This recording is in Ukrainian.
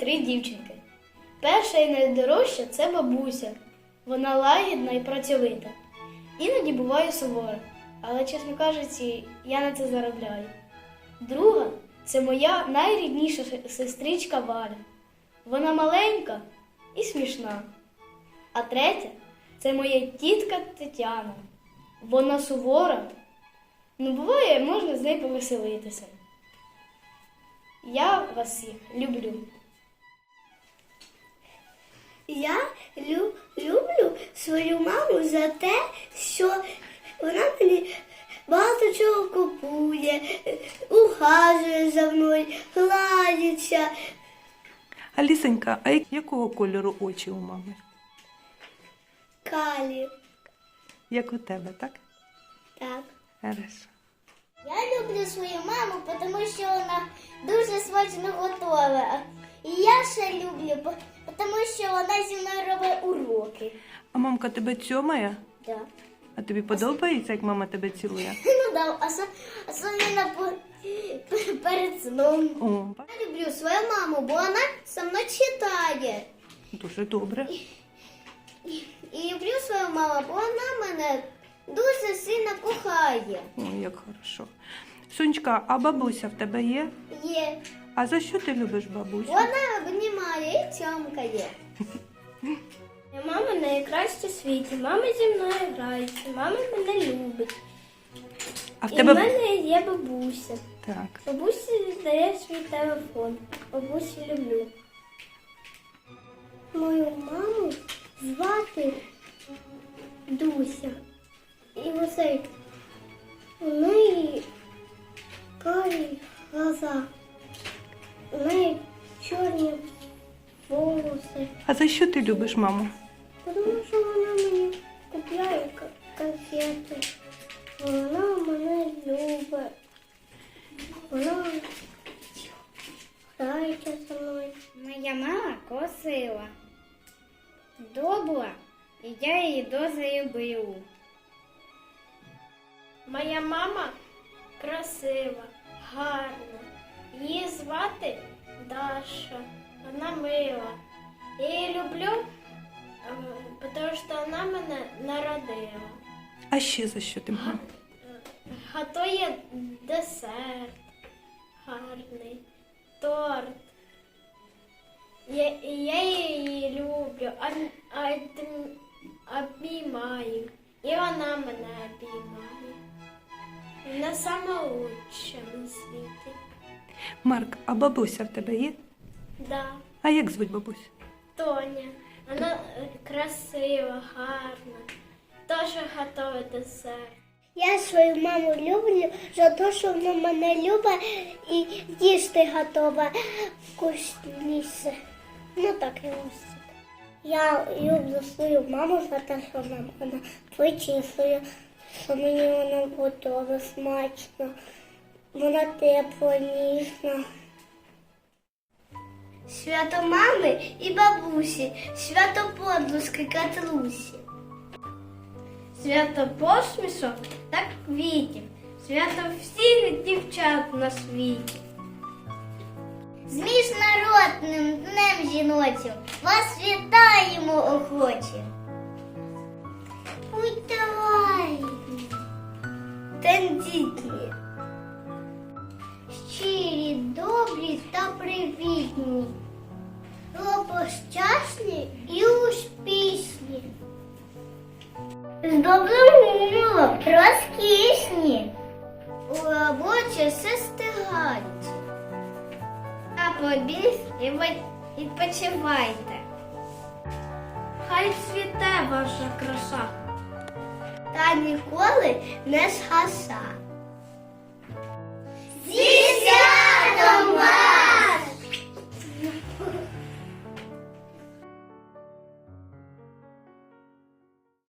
три дівчинки. Перша і найдорожча це бабуся. Вона лагідна і працьовита. Іноді буває сувора, але, чесно кажучи, я на це заробляю. Друга це моя найрідніша сестричка Валя. Вона маленька і смішна. А третя це моя тітка Тетяна. Вона сувора. Ну, буває, можна з нею повеселитися. Я вас всіх люблю. Я лю- люблю свою маму за те, що вона мені багато чого купує, ухажує за мною, гладиться. Алісенька, а якого кольору очі у мами? Калі. Як у тебе, так? Так. Хорошо. Я люблю свою маму, тому що вона дуже смачно готова. І я ще люблю, тому що вона зі мною робить уроки. А мамка тебе цьомає? Да. А тобі подобається, як мама тебе цілує? Ну да, осо- особливо перед сном. О, Я люблю свою маму, бо вона со мною читає. дуже добре. І люблю свою маму, бо вона мене дуже сильно кохає. Ой, як хорошо. Сонечка, а бабуся в тебе є? Є. А за що ти любиш бабусю? Вона обнімає і цьомкає. Мама найкраща в світі. Мама зі мною грається, мама мене любить. А в І в мене є бабуся. так. Бабусі дає свій телефон. Бабусю люблю. Мою маму звати Дуся. І у неї карі глаза. У неї чорні волоси. А за що ти любиш маму? Тому що вона мені купляє конфети. Вона мене любить. Вона грається зі мною. Моя мама красива, добра, і я її дуже люблю. Моя мама красива, гарна. Її звати Даша. Вона мила. Я її люблю, е, тому що вона мене народила. А ще за що ти мама? Готує десерт гарний, торт. Я, я її люблю, а, а, тим- Вона сама лучша на світі. Марк, а бабуся в тебе є? Да, А як звуть бабусю? Тоня. Вона е, красива, гарна. Теж готує десерт. Я свою маму люблю за те, що вона мене любить і їсти готова вкусніше. Ну так і ось. Я люблю свою маму за те, що вона мене вичислює, що мені вона готова смачно. Вона тепла, ніжна. Свято мами і бабусі, свято подружки Катрусі. Свято посмішок та квітів, свято всіх дівчат на світі. З міжнародним днем жіночим вас вітаємо охочі. Будьте тендітні, щирі, добрі та привітні, лопощасні і успішні. З добрим гумором розкішні, у роботі сестиганті. А побіг відпочивайте. Хай цвіте ваша краса. Та ніколи не згаса.